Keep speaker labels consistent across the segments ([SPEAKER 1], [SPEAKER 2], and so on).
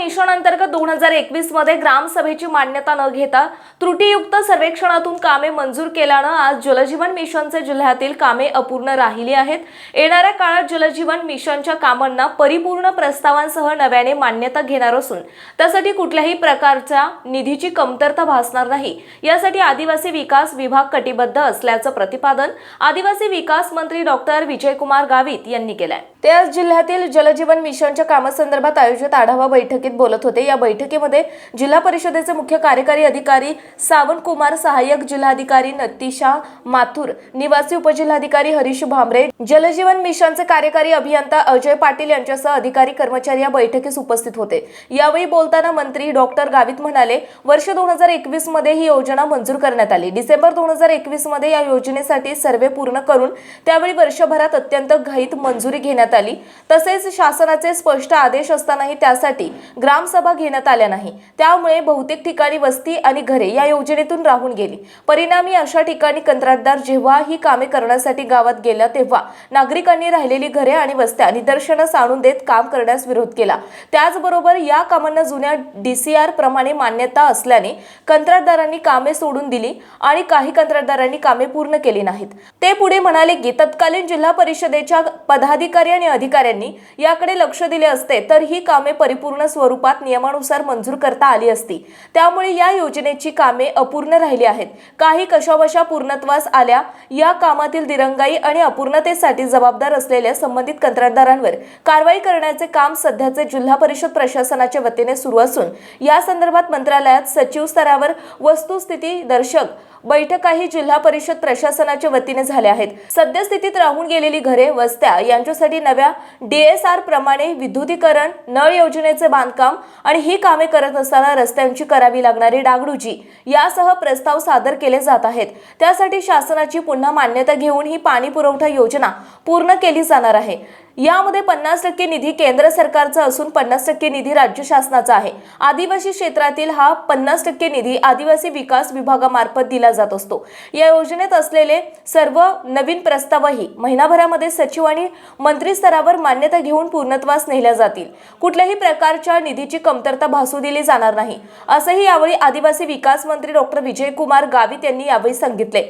[SPEAKER 1] Mission अंतर्गत दोन हजार एकवीसमध्ये ग्रामसभेची मान्यता न घेता त्रुटीयुक्त सर्वेक्षणातून कामे मंजूर केल्यानं आज जलजीवन मिशनचे जिल्ह्यातील कामे अपूर्ण राहिली आहेत. येणाऱ्या काळात जलजीवन मिशनच्या कामांना परिपूर्ण प्रस्तावांसह नव्याने मान्यता घेणार असून त्यासाठी कुठल्याही प्रकारच्या निधीची कमतरता भासणार नाही. यासाठी आदिवासी विकास विभाग कटिबद्ध असल्याचं प्रतिपादन आदिवासी विकास मंत्री डॉक्टर विजयकुमार गावित यांनी केलंय. ते आज जिल्ह्यातील जलजीवन मिशनच्या कामासंदर्भात आयोजित आढावा बैठकीत बोलत होते. या बैठकीमध्ये जिल्हा परिषदेचे मुख्य कार्यकारी अधिकारी सावंत कुमार सहाय्यक जिल्हाधिकारी नतीशा माथुर निवासी उपजिल्हाधिकारी हरीश भामरे जलजीवन मिशनचे कार्यकारी अभियंता अजय पाटील यांच्यासह अधिकारी कर्मचारी या बैठकीस उपस्थित होते. यावेळी बोलताना मंत्री डॉक्टर गावित म्हणाले वर्ष दोन हजार एकवीसमध्ये ही योजना मंजूर करण्यात आली. डिसेंबर दोन हजार एकवीसमध्ये या योजनेसाठी सर्वे पूर्ण करून त्यावेळी वर्षभरात अत्यंत घाईत मंजुरी घेण्यात आली. तसेच शासनाचे स्पष्ट आदेश असतानाही त्यासाठी ग्रामसभा घेण्यात आल्या नाही. त्यामुळे बहुतेक ठिकाणी वस्ती आणि घरे या योजनेतून राहून गेली. परिणामी अशा ठिकाणी कंत्राटदार जेव्हा ही कामे करण्यासाठी गावात गेला तेव्हा नागरिकांनी राहिलेली घरे आणि वस्त्या निदर्शनास आणून देत काम करण्यास विरोध केला. त्याचबरोबर या कामांना जुन्या डीसीआर प्रमाणे मान्यता असल्याने कंत्राटदारांनी कामे सोडून दिली आणि काही कंत्राटदारांनी कामे पूर्ण केली नाहीत. ते पुढे म्हणाले की तत्कालीन जिल्हा परिषदेच्या पदाधिकारी आणि अधिकाऱ्यांनी याकडे लक्ष दिले असते तर ही कामे परिपूर्ण स्वरूपात नियमानुसार मंजूर करता आली असती. त्यामुळे या योजनेची कामे अपूर्ण राहिली आहेत. काही कशाबशा पूर्णत्वास आल्या. या कामातील दिरंगाई आणि अपूर्णतेसाठी जबाबदार असलेल्या संबंधित कंत्राटदारांवर कारवाई करण्याचे काम सध्याचे जिल्हा परिषद प्रशासनाच्या वतीने सुरू असून या संदर्भात मंत्रालयात सचिव स्तरावर वस्तुस्थिती दर्शक बैठकाही जिल्हा परिषद प्रशासनाच्या वतीने झाल्या आहेत. सद्यस्थितीत राहून गेलेली घरे वस्त्या यांच्यासाठी नव्या डीएसआर प्रमाणे विद्युतीकरण नळ योजनेचे बांधकाम आणि ही कामे करत असताना रस्त्यांची करावी लागणारी डागडुजी यासह प्रस्ताव सादर केले जात आहेत. त्यासाठी शासनाची पुन्हा मान्यता घेऊन ही पाणी पुरवठा योजना पूर्ण केली जाणार आहे. यामध्ये पन्नास टक्के निधी केंद्र सरकारचा असून पन्नास टक्के निधी राज्य शासनाचा आहे. आदिवासी क्षेत्रातील हा पन्नास टक्के निधी आदिवासी विकास विभागामार्फत दिला जात असतो. या योजनेत असलेले सर्व नवीन प्रस्तावही महिनाभरामध्ये सचिव आणि मंत्री स्तरावर मान्यता घेऊन पूर्णत्वास नेल्या जातील. कुठल्याही प्रकारच्या निधीची कमतरता भासू दिली जाणार नाही. असंही यावेळी आदिवासी विकास मंत्री डॉक्टर विजयकुमार गावित यांनी यावेळी सांगितले.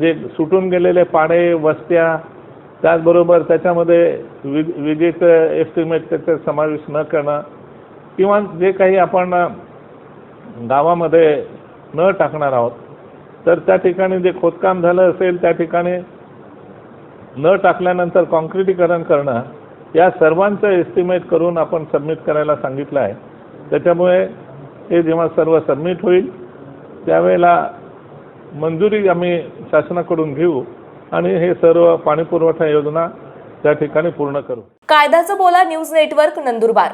[SPEAKER 2] जे सुटून गेलेले पाडे वस्त्या त्याचबरोबर त्याच्यामध्ये वि विजेचं एस्टिमेट त्याचा समावेश न करणं किंवा जे काही आपण गावामध्ये न टाकणार आहोत तर त्या ठिकाणी जे खोदकाम झालं असेल त्या ठिकाणी न टाकल्यानंतर कॉन्क्रिटीकरण करणं या सर्वांचं एस्टिमेट करून आपण सबमिट करायला सांगितलं आहे. त्याच्यामुळे हे जेव्हा सर्व सबमिट होईल त्यावेळेला मंजुरी आम्ही शासनाकडून घेऊ. आणि हे सर्व पाणी पुरवठा योजना त्या ठिकाणी पूर्ण करू.
[SPEAKER 1] कायद्याचं बोला न्यूज नेटवर्क नंदुरबार.